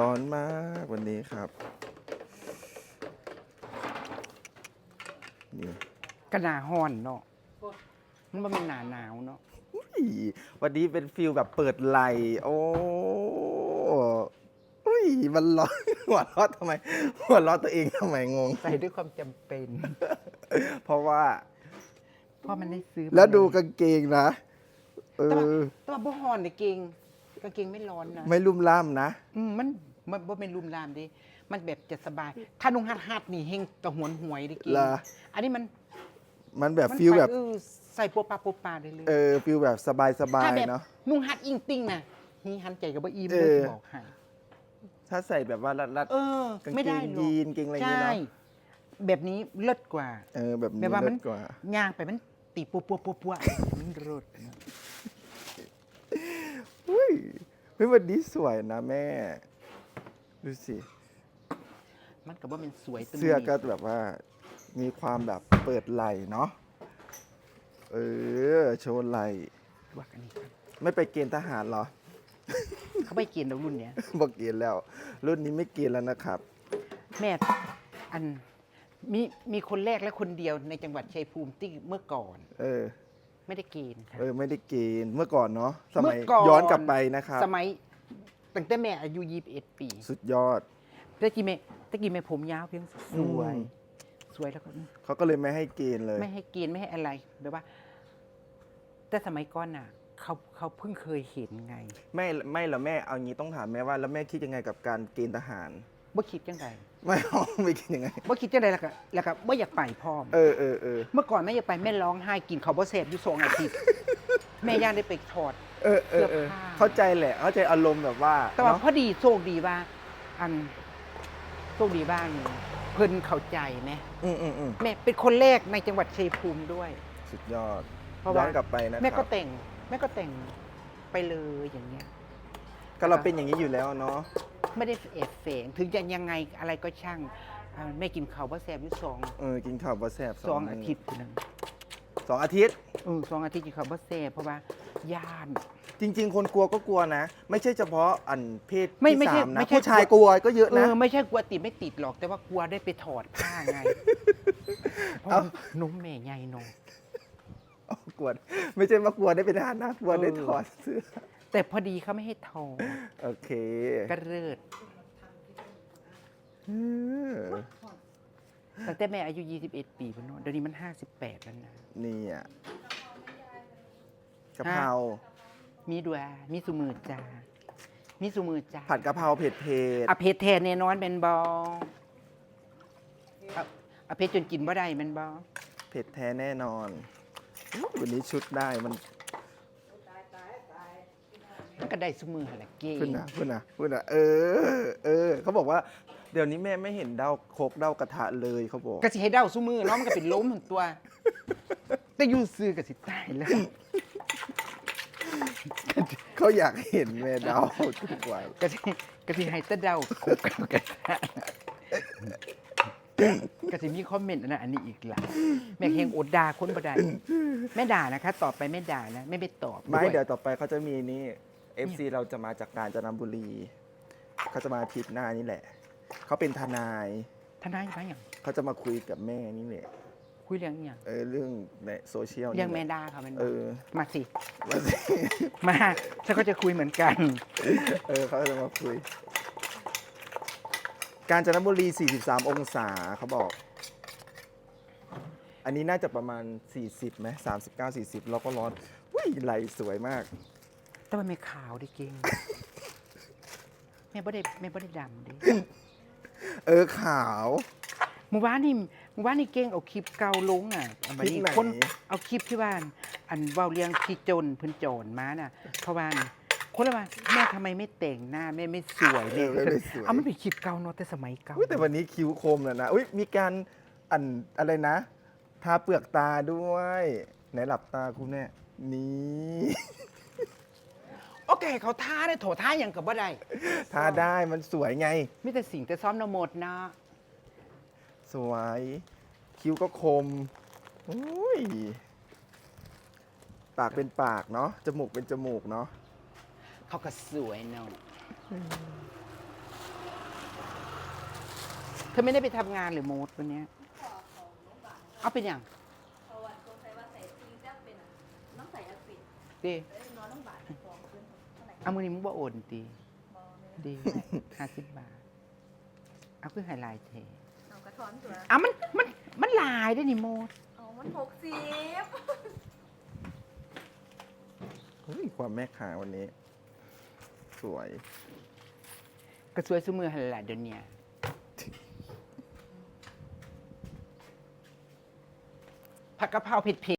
ร้อนมากวันนี้ครับ นี่ก็หนาฮ้อนเนาะมันบ่แม่นหนาหนาวเนาะอุ๊ยวันนี้เป็นฟิลแบบเปิดไหล โอ้อุ้ยมันร้อน หัวเร้อนทำไม หัวเร้อนตัวเองทำไมงง ใส่ด้วยความจำเป็น เพราะว่า เพราะมันได้ซื้อแล้วดูกางเกงนะ เอแต่ว่าอ แต่ว่าบ่ฮ้อนนี่เก่ง กางเกงไม่ร้อนนะไม่ลุ่มล่ามนะอืมมันมันบ่เป็นรุมรามดิมันแบบจะสบาย ถ้านุ่งฮัดฮัดๆนี่เฮงกระหวนหวยดิเก่งเหรออันนี้มันมันแบบมันฟิลแบบใส่เออใส่ปัวปลาปัวปลาได้เลยเออฟิลแบบสบายสบาถ้ายแบบเนาะ นุ่งฮัดอิงติ้งน่ะฮีหันใจกับบ่อิ่มเอเลยอสิบอกให้ถ้าใส่แบบว่ารัดเออกางไม่เกได้งหรอกยีนเกงอะไรอย่างเงี้ยใช่เนาะแบบนี้เลิศกว่าเออแบบแบนี้บว่ามัเลิน ศกว่า ย่างไปมันตีปัวปัวปัวปัวมันเลิศนะอุ้ ยเฮ้ยวันนี้สวยนะแม่ ดูสิ มันก็บ่เป็นสวยตัวเสื้อก็นี้แบบว่า มีความแบบเปิดไหล่เนาะ เออ โชว์ไหล่ ว่ากันนี่ครับไม่ไปเกณฑ์ทหารเหรอ เขาไปเกณฑ์เรารุ่นเนี้ย บอกเกณฑ์แล้ว รุ่นนี้ไม่เกณฑ์แล้วนะครับ แม่อันมีมีคนแรกและคนเดียวในจังหวัดชัยภูมิที่เมื่อก่อน เออ ไม่ได้เกณฑ์ค่ะเออไม่ได้เกณฑ์เมื่อก่อนเนาะสมัยเมื่อก่อน ย้อนกลับไปนะครับ สมัยตั้งแต่แม่อายุ21ปีสุดยอดตะกี้แม่ตะกี้แม่ผมยาวเพียงสวย อืม สวยแล้วก็ เขาก็เลยไม่ให้เกณฑ์เลย ไม่ให้เกณฑ์ไม่ให้อะไรแบบว่า แต่สมัยก่อนน่ะ เขาเขาเพิ่งเคยเห็นไง ไม่ไม่หรอแม่เอางี้ต้องถามแม่ว่าแล้วแม่คิดยังไงกับการเกณฑ์ทหาร บ่คิดจังไดไม่เอาไม่คิดยังไง บ่คิดจังไดแล้วก็แล้วก็บ่อยากไปพร้อม เออเออเออเมื่อก่อนแม่อยากไปแม่ร้องไห้กินข้าวบ่แซ่บอยู่สองอาทิตย์ แม่ย่างได้ไปถอด เออเออเออเสื้อผ้า เข้าใจแหละเข้าใจอารมณ์แบบว่าแต่ว่าเนาะพอดีโชคดีว่า อันโชคดีบ้างเพิ่นเข้าใจไหมอืมอืมอืมแม่เป็นคนแรกในจังหวัดชัยภูมิด้วย สุดยอดเพราะย้ว่าอนกลับไปนะแม่คก็รับแต่ง แม่ก็แต่งไปเลยอย่างเงี้ย ก็เราเป็นอย่างนี้อยู่แล้วเนาะ ไม่ได้เอฟเฟงถึงจะยังไงอะไรก็ช่างอ่าแม่กินข้าวว่าแซ่บอยู่สองเออกินข้าวบะแซบสองอาทิตย์นึงสองอาทิตย์ เออสองอาทิตย์กินข้าวว่าแซ่บเพราะว่าย่าน จริง ๆ คนกลัวก็กลัวนะ ไม่ใช่เฉพาะอันเพศไม่ที่ไม่ใช่สามนะไม่ใช่ ผู้ชายกลัวก็เยอะเอนะ อไม่ใช่กลัวติดไม่ติดหรอก แต่ว่ากลัวได้ไปถอดผ้าไงเพราะเอ้านุ่มแม่ใหญ่นมเอากลัวไม่ใช่ว่ากลัวได้เป็นทหารนะกลัวได้เออ ถอดเสื้อ แต่พอดีเขาไม่ให้ถอดโอเคก็เลิศเออตั้งแต่แม่อายุ 21 ปีพุ่นเนาะเดี๋ยวนี้มัน 58 แล้วนะ นี่อะกะเพรามีด้วยมีสุมือจ้ามีสุมือจ้าผัดกะเพราเผ็ดเผ็ดอะเพชรแทนแน่นอนเป็นบออะอะเพชรจนกินบ่ได้แมันบอเผ็ดแท้แน่นอนอุ๊ยวันนี้ชุดได้มันมัน ก็ได้สุมือหั่นแหละเก่พูดงนะพูดนะพูดนะเออ เออ เขาบอกว่า เดี๋ยวนี้แม่ไม่เห็นเด้าโคกเด้ากระทะเลยเขาบอก ก็สิให้เด้าสุมือเนาะมันก็เป็นล้มทั้งตัว แต่อยู่ซื้อก็สิตายแล้วเขาอยากเห็นแม่เด้าทุกวันก็สิก็สิให้แตะเด้าคุกกันกันก็สิมีคอมเมนต์อันนั้นอันนี้อีกล่ะแม่เฮงอดด่าคนบ่ได้แม่ด่านะคะ ต่อไปแม่ด่านะไม่ไปตอบไม่ด้วยเดี๋ยวต่อไปเขาจะมีนี่ FC เราจะมาจากกาญจนบุรี เขาจะมาอาทิตย์หน้านี่แหละ เขาเป็นทนาย ทนายมาอย่างเขาจะมาคุยกับแม่นี่แหละคุยเรื่องอหย่างเออเรื่องในโซเชียลนี่เรื่องแหแม่ละด่าค่ะมันเออมาสิ มาสิมาฉันก็จะคุยเหมือนกัน เออเขาจะมาคุย กาญจนบุรี 43 องศาเขาบอก อันนี้น่าจะประมาณ 40ไหม39 40แล้วก็ร้อนอุ้ยไหลสวยมาก แต่ว่าแม่ขาวดิเก่งแม่บ่ได้แม่บ่ได้ดำดิเออขาวเมื่อวานนี่เมื่อวานนี่เก่งเอาคลิปเก่าลงอะอันคลิปนี้ไหนคนเอาคลิปที่ว่าอันเว้าเรียงพี่จนเพิ่นโจรมาน่ะเพราะว่าคนละว่าแม่ทำไมไม่แต่งหน้าแม่ไม่สวยเอเลอยไม่ได้สวย เอามันเป็นคลิปเก่าเนาะแต่สมัยเก่า อุ๊ยแต่วันนี้คิ้วคมแล้วนะอุ้ยมีการอันอะไรนะทาเปลือกตาด้วยไหนหลับตาคุณแม่นี่ โอเคเขาท่าได้โถท่าหยังกับบ่ได้ทาได้มันสวยไงมีแต่สิ่งแต่ซ้อมนโมดเนาะสวย คิ้วก็คมโอ้ยปากเป็นปากเนาะจมูกเป็นจมูกเนาะเขาก็สวยเนาะเธอไม่ได้ไปทำงานหรือโมดวันเนี้ยขอของโรงพยาบาลเอาเป็นอย่างเพราะว่าสงสัยว่าใส่ซิงแซ่บเป็นอะน้องใส่ยาปิดดีเอ้ยน เท่าไหร่เอามือนี้มึงบ่โอนตีมองเลยดีห้าสิบบาท เอาคือไฮไลท์เทเอากระท้อนตัวเอามันมันมันหลายได้อนี่โมดเอามันหกสิบเฮ้ยความแม่ขาวันนี้ สวย กระสวยสมือหันหลายเดี๋ยวเนี้ผักกะเพราเผ็ดๆ